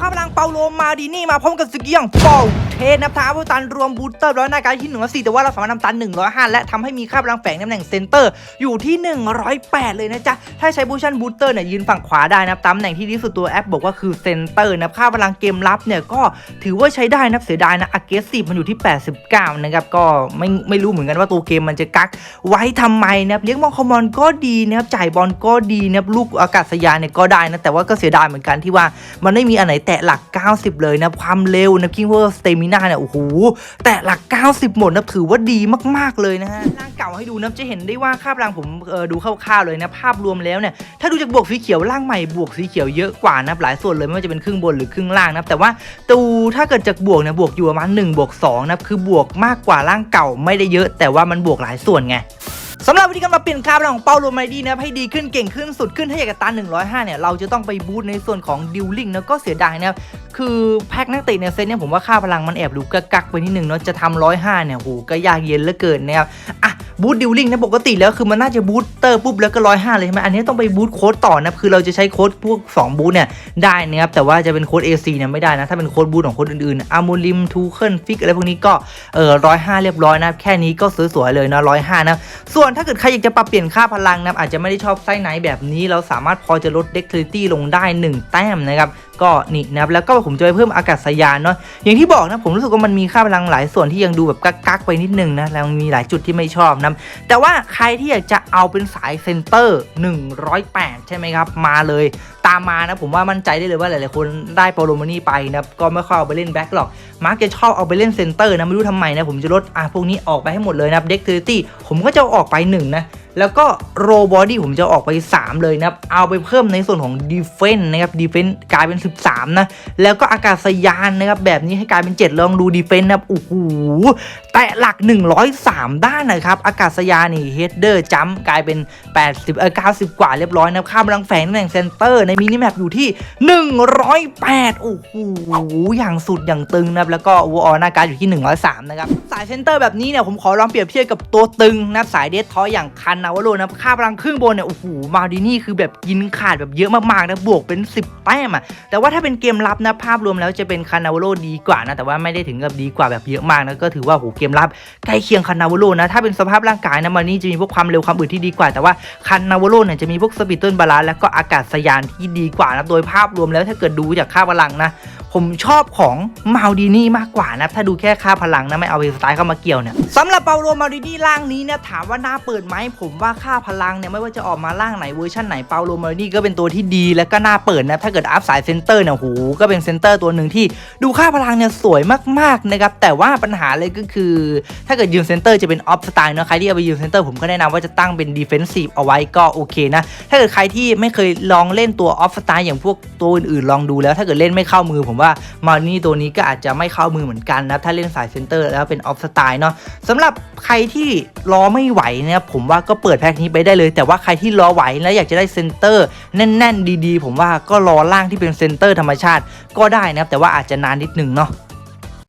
ครับพลังเปาโลมาดีนี่มาพร้อมกับสกิลอย่างฟอลเทนนับท้าผู้ตันรวมบูสเตอร์ร้อยหน้าการที่หนึ่งร้อยสี่แต่ว่าเราสามารถนำตันหนึ่งร้อยห้าและทำให้มีค่าพลังแฝงในตำแหน่งเซนเตอร์อยู่ที่หนึ่งร้อยแปดเลยนะจ๊ะ ถ้าใช้บูชันบูสเตอร์เนี่ยยืนฝั่งขวาได้นะตำแหน่งที่ดีสุดตัวแอปบอกว่าคือเซนเตอร์นะครับค่าพลังเกมรับเนี่ยก็ถือว่าใช้ได้นะเสียดายนะอเกสซีมันอยู่ที่89นะครับก็ไม่ไม่รู้เหมือนกันว่าตัวเกมมันจะกักไว้ทำไมนะครับเลี้ยงบอลคอมมอนก็ดีนะครับจ่ายบอลก็ดีนะครับลูกอากาศยานเนี่ยก็ได้นะแต่ว่าก็เสียดายเหมือนกันที่ว่ามันไม่มีอันไหนแตะหลัก 90 เลยนะความเร็วนะคิงเวอร์สเตมินาเนี่ยโอ้โหแตะหลัก 90 หมดนะถือว่าดีมากๆเลยนะฮะร่างเก่าให้ดูนะจะเห็นได้ว่าค่าพลังผมเออดูคร่าวๆเลยนะภาพรวมแล้วเนี่ยถ้าดูจากบวกสีเขียวร่างใหม่บวกสีเขียวเยอะกว่านะหลายส่วนเลยไม่ว่าจะเป็นครึ่งบนหรือครึ่งล่างนะแต่ว่าตูถ้าเกิดจากบวกเนี่ยบวกอยู่ประมาณ1บวก2นะคือบวกมากกว่าร่างเก่าไม่ได้เยอะ แต่ว่ามันบวกหลายส่วนไง สำหรับวิธีการมาเปลี่ยนค่าพลังของเปาโลมาดีนะครับให้ดีขึ้นเก่งขึ้นสุดขึ้นถ้าอยากจะตัน105 เนี่ย เราจะต้องไปบูตในส่วนของดิวลิงนะก็เสียดายนะครับคือแพ็กนักเตะในเซตเนี่ยผมว่าค่าพลังมันแอบดูกักกักไปนิดนึงเนาะจะทำ105 เนี่ยโหก็ยากเย็นเหลือเกินนะครับอะ บูตดิวลิงนะปกติแล้วคือมันน่าจะบูตเตอร์ปุ๊บแล้วก็105เลยใช่ไหมอันนี้ต้องไปบูตโค้ดต่อนะคือเราจะใช้โค้ดพวก2บูตเนี่ยได้นะครับแต่ว่าจะเป็นโค้ด AC เนี่ยไม่ได้นะถ้าเป็นโค้ดบูตของคนอื่นๆอามูลิมทูเคิลฟิกอะไรพวกนี้ก็เออ105เรียบร้อยนะแค่นี้ก็สวยๆเลยนะ105นะส่วนถ้าเกิดใครอยากจะปรับเปลี่ยนค่าพลังนะอาจจะไม่ได้ชอบไส้ไหนแบบนี้ เราสามารถพอจะลด dexterity ลงได้ 1 แต้มนะครับก็นี่นะครับแล้วก็ผมจะไปเพิ่มอากาศยานเนาะอย่างที่บอกนะผมรู้สึกว่ามันมีค่าพลังหลายส่วนที่ยังดูแบบกักๆไปนิดนึงนะแล้วมีหลายจุดที่ไม่ชอบนะแต่ว่าใครที่อยากจะเอาเป็นสายเซนเตอร์ 108 ใช่ไหมครับ มาเลยตามมานะผมว่ามั่นใจได้เลยว่าหลายๆคนได้โปรโลมานี่ไปนะก็ไม่ค่อยเอาไปเล่นแบ็คหรอกมาร์กจะชอบเอาไปเล่นเซนเตอร์นะไม่รู้ทำไมนะผมจะลดอะพวกนี้ออกไปให้หมดเลยนะเด็กเทอร์ตี้ผมก็จะอออกไปหนึ่งนะ แล้วก็โรบอดี้ผมจะออกไป 3 เลยนะครับ เอาไปเพิ่มในส่วนของดีเฟน s ์นะครับดีเฟน s ์กลายเป็น 13 นะ แล้วก็อากาศยานนะครับ แบบนี้ให้กลายเป็น 7 ลองดูดีเฟน s ์นะครับโอ้โหแต่หลัก 103 ด้านนะครับ อากาศยานนี่เฮดเดอร์จัมกลายเป็น 80เออ90 กว่าเรียบร้อยนะครับค่าพลังแฝงตำแหน่งเซนเตอร์ในมินิแมปอยู่ที่ 108 โอ้โหอย่างสุดอย่างตึงนะครับแล้วก็โอเวอร์ออหน้าการอยู่ที่ 103 นะครับสายเซนเตอร์แบบนี้เนี่ยผมขอลองเปรียบเทียบกับตัวตึงนะครับสายเดสทอยอย่างคันนาวโรนะครับค่าพลังครึ่งบนเนี่ยโอ้โหมาดินี่คือแบบกินขาดแบบเยอะมากๆนะบวกเป็น 10 แต้มอะแต่ว่าถ้าเป็นเกมรับนะภาพรวมแล้วจะเป็นคันนาวโรดีกว่านะแต่ว่าไม่ได้ถึงกับดีกว่าแบบเยอะมากนะก็ถือว่าโหเกมรับใกล้เคียงคันนาวโรนะถ้าเป็นสภาพร่างกายนะมานี่จะมีพวกความเร็วความอึดที่ดีกว่า แต่ว่าคันนาวโรเนี่ยจะมีพวกสปีดต้นบาลานซ์แล้วก็อากาศยานที่ดีกว่านะโดยภาพรวมแล้วถ้าเกิดดูจากค่าพลังนะผมชอบของมาดินี่มากกว่านะถ้าดูแค่ค่าพลังนะไม่เอาเวสไตล์เข้ามาเกี่ยวเนี่ยสำหรับเปาโลมาดินี่ร่างนี้เนี่ยถามว่าน่าเปิดไหมผมว่าค่าพลังเนี่ยไม่ว่าจะออกมาร่างไหนเวอร์ชันไหนเปาโลมาลี่ก็เป็นตัวที่ดีและก็น่าเปิดนะถ้าเกิดอัพสายเซนเตอร์เนี่ยโหก็เป็นเซนเตอร์ตัวหนึ่งที่ดูค่าพลังเนี่ยสวยมากๆนะครับแต่ว่าปัญหาเลยก็คือ ถ้าเกิดยืนเซนเตอร์จะเป็นออฟสไตล์เนาะใครที่เอาไปยืนเซนเตอร์ผมก็แนะนำว่าจะตั้งเป็นดีเฟนซีฟเอาไว้ก็โอเคนะถ้าเกิดใครที่ไม่เคยลองเล่นตัวออฟสไตล์อย่างพวกตัวอื่นๆลองดูแล้ว ถ้าเกิดเล่นไม่เข้ามือผมว่ามานี่ตัวนี้ก็อาจจะไม่เข้ามือเหมือนกันนะถ้าเล่นสายเซนเตอร์แล้วเป็นออฟสไตล์เนาะสำหรับใครที่รอไม่ไหวนะครับผมว่าก็เเปิดแพ็คนี้ไปได้เลย แต่ว่าใครที่รอไหวแล้วอยากจะได้เซนเตอร์แน่น ๆ ดีๆ ผมว่าก็รอล่างที่เป็นเซนเตอร์ธรรมชาติก็ได้นะครับแต่ว่าอาจจะนานนิดหนึงเนาะ